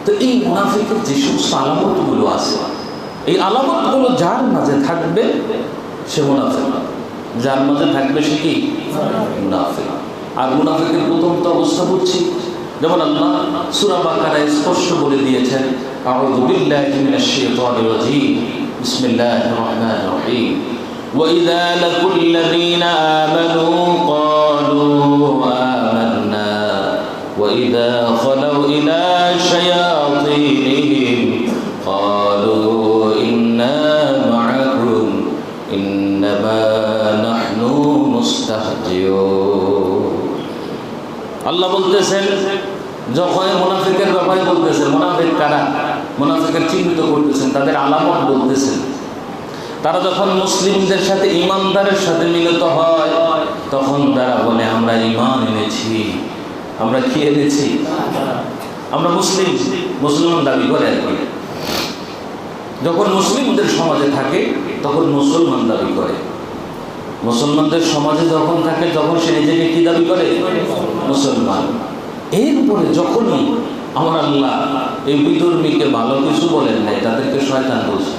তো এই মুনাফিকের যে সমস্ত আলামতগুলো আছে এই আলামতগুলো যার মাঝে থাকবে সে মুনাফিক যার মাঝে থাকবে সে কি মুনাফিক আর মুনাফিকের প্রথম তো অবস্থা বুঝছি যেমন আল্লাহ সূরা বাকারায় স্পষ্ট বলে দিয়েছেন আউযু বিল্লাহি মিনাশ শাইতানির রাজীম বিসমিল্লাহির রহমানির রহিম وإذا لقوا الذين آمنوا قالوا আল্লাহ বলতেছেন, যখন মোনাফিকের ব্যাপারে বলতেছেন, মোনাফিক কারা? মোনাফিকের চিহ্নিত করতেছেন, তাদের আলামত বলতেছেন। তারা যখন মুসলিমদের সাথে, ইমানদারের সাথে মিলিত হয়, তখন তারা বলে, আমরা ইমান এনেছি, আমরা কি এনেছি? আমরা মুসলিম মুসলিম দাবি করে আর যখন মুসলিমদের সমাজে থাকে, তখন মুসলমান দাবি করে। মুসলমানদের সমাজে যখন থাকে, তখন সে নিজেকে কি দাবি করে? মুসলমান। এরপরে যখনই আমার আল্লাহ এই বিধর্মীকে ভালো কিছু বলেন নাই, তাদেরকে শয়তান বলছে।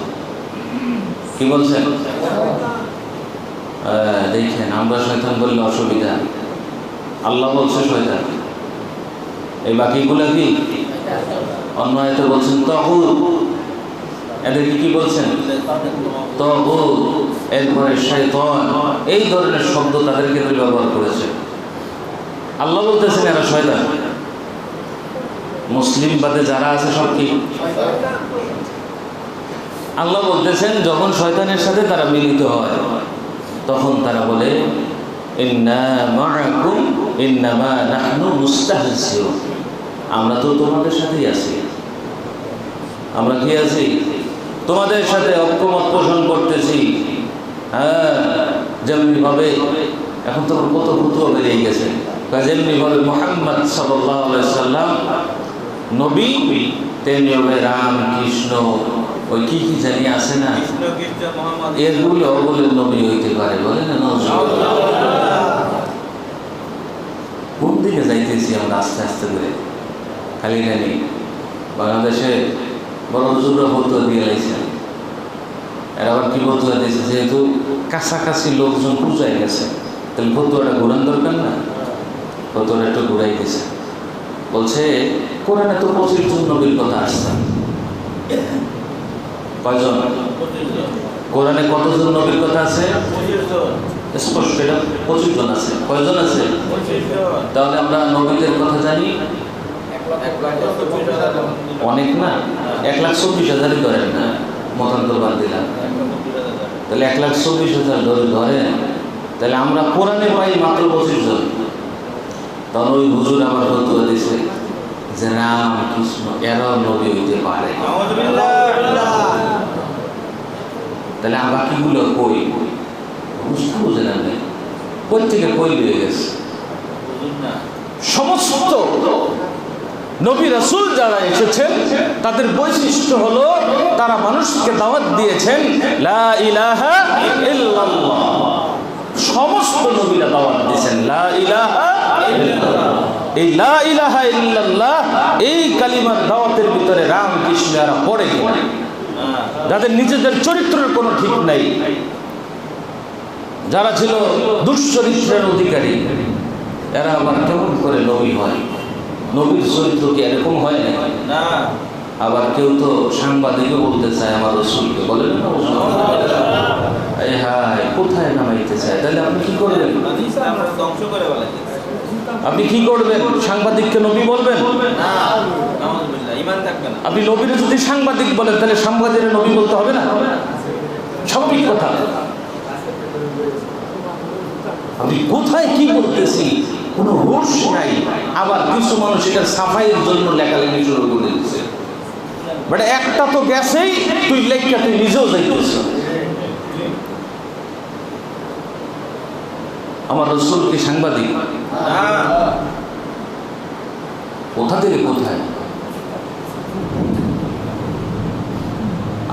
কি বলছেন দেখেন, আমরা শয়তান বললে অসুবিধা। আল্লাহ বলছে শয়তান। এই বাকিগুলো কি? অন্য বলছেন তহু এদেরকে কি বলছেন? এরপরে এই ধরনের শব্দ তাদেরকে ব্যবহার করেছে। আল্লাহ বলতেছেন এরা শয়তান। মুসলিম বাদে যারা আছে সব কি? আল্লাহ বলতেছেন, যখন শয়তানের সাথে তারা মিলিত হয়, তখন তারা বলে আমরা তো তোমাদের সাথেই আছি। আমরা কি আছি? তোমাদের সাথে ঐক্যমত পোষণ করতেছি। হ্যাঁ যেমনিভাবে এখন তো কত ভূতুয়া বেরিয়ে গেছে। যেমনিভাবে মোহাম্মদ সাল্লাম নবী তেমনিভাবে রাম, কৃষ্ণ, ওই কি কি জানি আছে না? এগুলো বলে নবী হইতে পারে বলে না কোন দিকে যাইতেছি আমরা আস্তে আস্তে করে? খালি খালি বাংলাদেশে বড় হুজুররা ফতুয়া দিয়ে লাইছেন এরা আবার দিয়েছে যেহেতু কাছাকাছি লোকজন পূজায় গেছে, তাহলে ফতুয়াটা ঘোরান দরকার না? ফতুয়াটা একটু ঘুরাই দিয়েছে বলছে, কোরআনে তো পঁচিশ জন নবীর কথা আসছে। কয়জন? কোরআনে কতজন নবীর কথা আছে? স্পষ্ট, এটা পঁচিশ জন আছে। কয়জন আছে? তাহলে আমরা নবীদের কথা জানি? অনেক না? এক লাখ চব্বিশ হাজারই ধরেন না মতান্তর বাদ দিলাম। তাহলে এক লাখ চব্বিশ হাজার ধরে ধরেন, তাহলে আমরা কোরআনে পাই মাত্র পঁচিশ জন। তখন ওই হুজুর আমার ফতুয়া দিছে যে রাম কৃষ্ণ এরাও নবী হইতে পারে তাহলে আমরা কিগুলো কই? বুঝতে বুঝে না কই থেকে কই হয়ে গেছে? সমস্ত নবী রাসূল যারা এসেছেন, তাদের বৈশিষ্ট্য হলো তারা মানুষকে দাওয়াত দিয়েছেন, লা ইলাহা সমস্ত নবীরা দাওয়াত দিয়েছেন, লা ইলাহা এই ইলাহা ইল্লাল্লাহ, এই কালিমার দাওয়াতের ভিতরে রাম, কৃষ্ণ এরা পড়ে কিনা যাদের নিজেদের চরিত্রের কোনো ঠিক নাই। যারা ছিল দুশ্চরিত্রের অধিকারী, এরা আবার কেমন করে নবী হয়? নবীর চরিত্র কি এরকম হয় না। আবার কেউ তো সাংবাদিকও বলতে চায় আমার রসুলকে। বলেন হায় কোথায় নামাইতে চায়? তাহলে আপনি কি করবেন? আপনি কি করবেন? সাংবাদিককে নবী বলবেন? আপনি নবীর যদি সাংবাদিক বলেন তাহলে সাংবাদিকের নবী বলতে হবে না? স্বাভাবিক কথা। আমি কোথায় কি করতেছি? কোনো হুশ নাই। আবার কিছু মানুষ এটা সাফাইয়ের জন্য লেখালেখি শুরু করে দিচ্ছে বাট একটা তো গেছেই, তুই লেখা তুই নিজেও যাইতেছ আমার রসুল কি সাংবাদিক? কোথা থেকে কোথায়?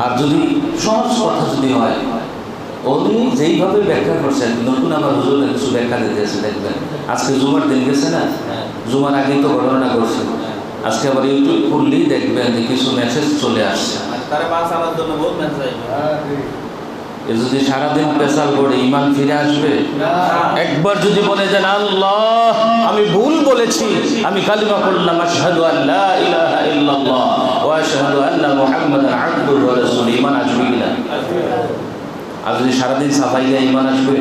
আর যদি সহজ কথা যদি হয় উনি যেইভাবে ব্যাখ্যা করছেন নতুন আমার হুজুরের কিছু ব্যাখ্যা দিতেছে দেখবেন। আজকে জুমার দিন গেছে না? জুমার আগেই তো ঘটনা করছে আজকে আবার ইউটিউব খুললেই দেখবেন যে কিছু মেসেজ চলে আসছে। যদি সারাদিন পেশাল করে ইমান ফিরে আসবে? একবার যদি বলে দেন আল্লাহ আমি ভুল বলেছি আমি কালিমা পড়লাম আশহাদু আল্লা ইলাহা ইল্লাল্লাহ ওয়া আশহাদু আন্না মুহাম্মাদান আবদুহু ওয়া রাসূলুহু ইমান আসবে কিনা আর যদি সারাদিন সাফাই দেয় ইমান আসবে?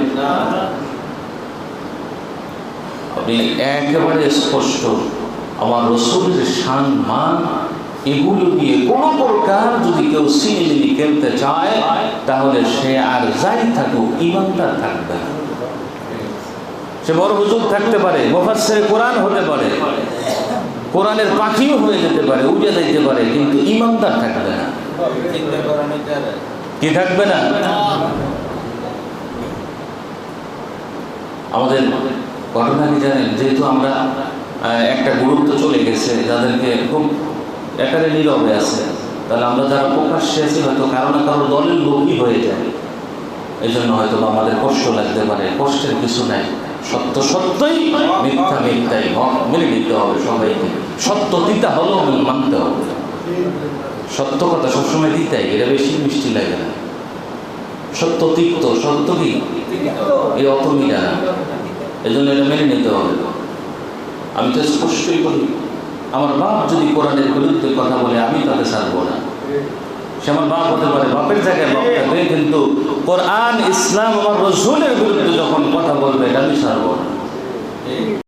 আপনি একেবারে স্পষ্ট। আমার রসুলের শান, মান এগুলো প্রকার যদি কেউ খেলতে চায়, তাহলে সে আর যাই থাকুক থাকবে সে বড় হুজুর থাকতে পারে কোরআন হতে পারে, কোরআনের পাখিও হয়ে যেতে পারে, উড়ে যেতে পারে, কিন্তু ইমানদার থাকবে না। কি থাকবে না? আমাদের ঘটনা কি জানেন? যেহেতু আমরা একটা গুরুত্ব চলে গেছে যাদেরকে খুব একারে নীরবে আছে। তাহলে আমরা যারা প্রকাশ্যে আছি, হয়তো কারও না কারও দলের লোকই হয়ে যায়। এই জন্য হয়তো আমাদের কষ্ট লাগতে পারে। কষ্টের কিছু নাই। সত্য সত্যই মিথ্যা মিথ্যাই। হক মেনে নিতে হবে সবাইকে। সত্য তিতা হলেও মানতে হবে। সত্য কথা সবসময় দিতাই এটা বেশি মিষ্টি লাগে না। সত্য তিক্ত, সত্য কি? এই অত মিলা না এই জন্য এটা মেনে নিতে হবে। আমি তো স্পষ্টই বলি, আমার বাপ যদি কোরআনের বিরুদ্ধে কথা বলে, আমি তাকে ছাড়বো না। সে আমার বাপ হতে পারে, বাপের জায়গায় বাপ থাকবে, কিন্তু কোরআন, ইসলাম, আমার রসুলের বিরুদ্ধে যখন কথা বলবে, এটা আমি ছাড়বো না।